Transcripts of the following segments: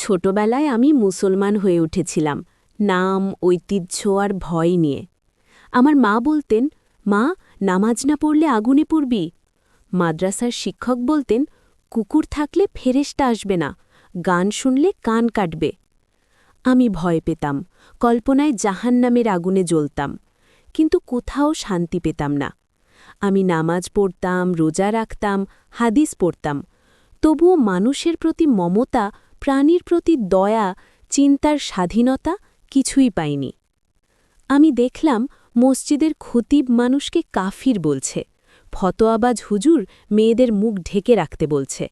ছোটবেলায় আমি মুসলমান হয়ে উঠেছিলাম, নাম, ঐতিহ্য আর ভয় নিয়ে। আমার মা বলতেন, মা, নামাজ না পড়লে আগুনে পড়বি। মাদ্রাসার শিক্ষক বলতেন, কুকুর থাকলে ফেরেশটা আসবে না, গান শুনলে কান কাটবে। আমি ভয় পেতাম, কল্পনায় জাহান্নামের আগুনে জ্বলতাম, কিন্তু কোথাও শান্তি পেতাম না। আমি নামাজ পড়তাম, রোজা রাখতাম, হাদিস পড়তাম, তবুও মানুষের প্রতি মমতা প্রাণীর প্রতি দয়া, চিন্তার স্বাধীনতা কিছুই পাইনি। আমি দেখলাম মসজিদের খতিব মানুষকে কাফির বলছে, ফতোয়াবাজ হুজুর মেয়েদের মুখ ঢেকে রাখতে বলছে।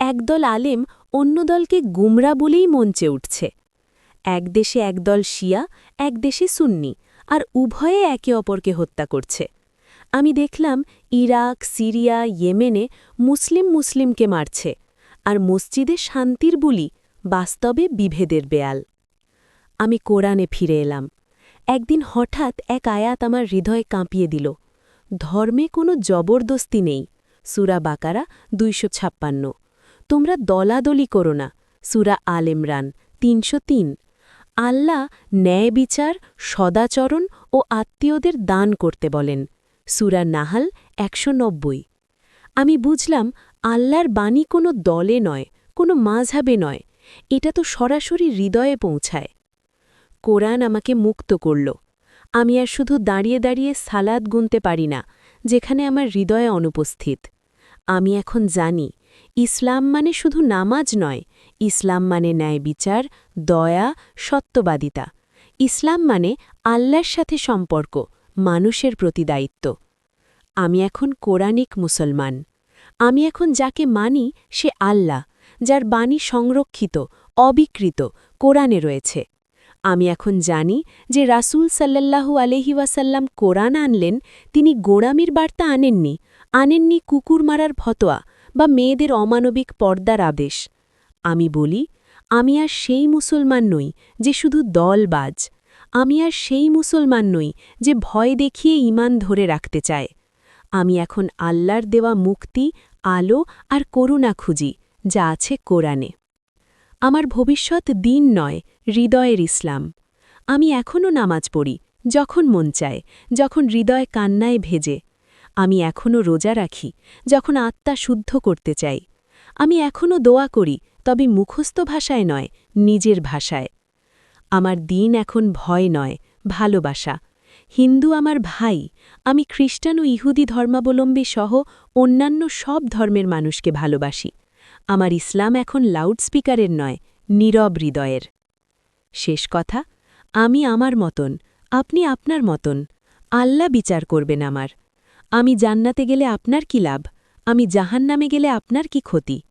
একদল আলেম অন্য দলকে গুমরা বলেই মঞ্চে উঠছে। এক দেশে একদল শিয়া, এক দেশে সুন্নি, আর উভয়ে একে অপরকে হত্যা করছে। আমি দেখলাম ইরাক, সিরিয়া, ইয়েমেনে মুসলিম মুসলিমকে মারছে। আর মসজিদে শান্তির বুলি বাস্তবে বিভেদের বেয়াল। আমি কোরআনে ফিরে এলাম। একদিন হঠাৎ এক আয়াত আমার হৃদয় কাঁপিয়ে দিল। ধর্মে কোনো জবরদস্তি নেই। সুরা বাকারা দুইশো ছাপ্পান্ন। তোমরা দলাদলি করো না। সুরা আল ইমরান তিনশো তিন। আল্লাহ ন্যায় বিচার, সদাচরণ ও আত্মীয়দের দান করতে বলেন। সুরা নাহাল একশো নব্বই। আমি বুঝলাম আল্লাহর বাণী কোনো দলে নয়, কোনো মাঝাবে নয়। এটা তো সরাসরি হৃদয়ে পৌঁছায়। কোরআন আমাকে মুক্ত করল। আমি আর শুধু দাঁড়িয়ে দাঁড়িয়ে সালাদ গুনতে পারি না, যেখানে আমার হৃদয়ে অনুপস্থিত। আমি এখন জানি, ইসলাম মানে শুধু নামাজ নয়, ইসলাম মানে ন্যায় বিচার, দয়া, সত্যবাদিতা। ইসলাম মানে আল্লাহর সাথে সম্পর্ক, মানুষের প্রতি দায়িত্ব। আমি এখন কোরআনিক মুসলমান। আমি এখন যাকে মানি সে আল্লাহ, যার বাণী সংরক্ষিত, অবিকৃত, কোরআনে রয়েছে। আমি এখন জানি যে রাসূল সাল্লাল্লাহু আলহি ওয়াসাল্লাম কোরআন আনলেন, তিনি গোড়ামির বার্তা আনেননি আনেননি কুকুর মারার ফতোয়া বা মেয়েদের অমানবিক পর্দার আদেশ। আমি বলি, আমি আর সেই মুসলমান নই যে শুধু দলবাজ। আমি আর সেই মুসলমান নই যে ভয় দেখিয়ে ইমান ধরে রাখতে চায়। আমি এখন আল্লাহর দেওয়া মুক্তি, আলো আর করুণা খুঁজি, যা আছে কোরআনে। আমার ভবিষ্যৎ দিন নয়, হৃদয়ের ইসলাম। আমি এখনও নামাজ পড়ি, যখন মন চায়, যখন হৃদয় কান্নায় ভেজে। আমি এখনও রোজা রাখি, যখন আত্মা শুদ্ধ করতে চাই। আমি এখনও দোয়া করি, তবে মুখস্থ ভাষায় নয়, নিজের ভাষায়। আমার দিন এখন ভয় নয়, ভালোবাসা হিন্দু আমার ভাই, আমি খ্রিস্টান ও ইহুদি ধর্মাবলম্বী সহ অন্যান্য সব ধর্মের মানুষকে ভালোবাসি। আমার ইসলাম এখন লাউডস্পিকারের নয়, নীরব হৃদয়ের। শেষ কথা, আমি আমার মতন, আপনি আপনার মতন, আল্লাহ বিচার করবেন আমার। আমি জান্নাতে গেলে আপনার কি লাভ? আমি জাহান্নামে গেলে আপনার কি ক্ষতি?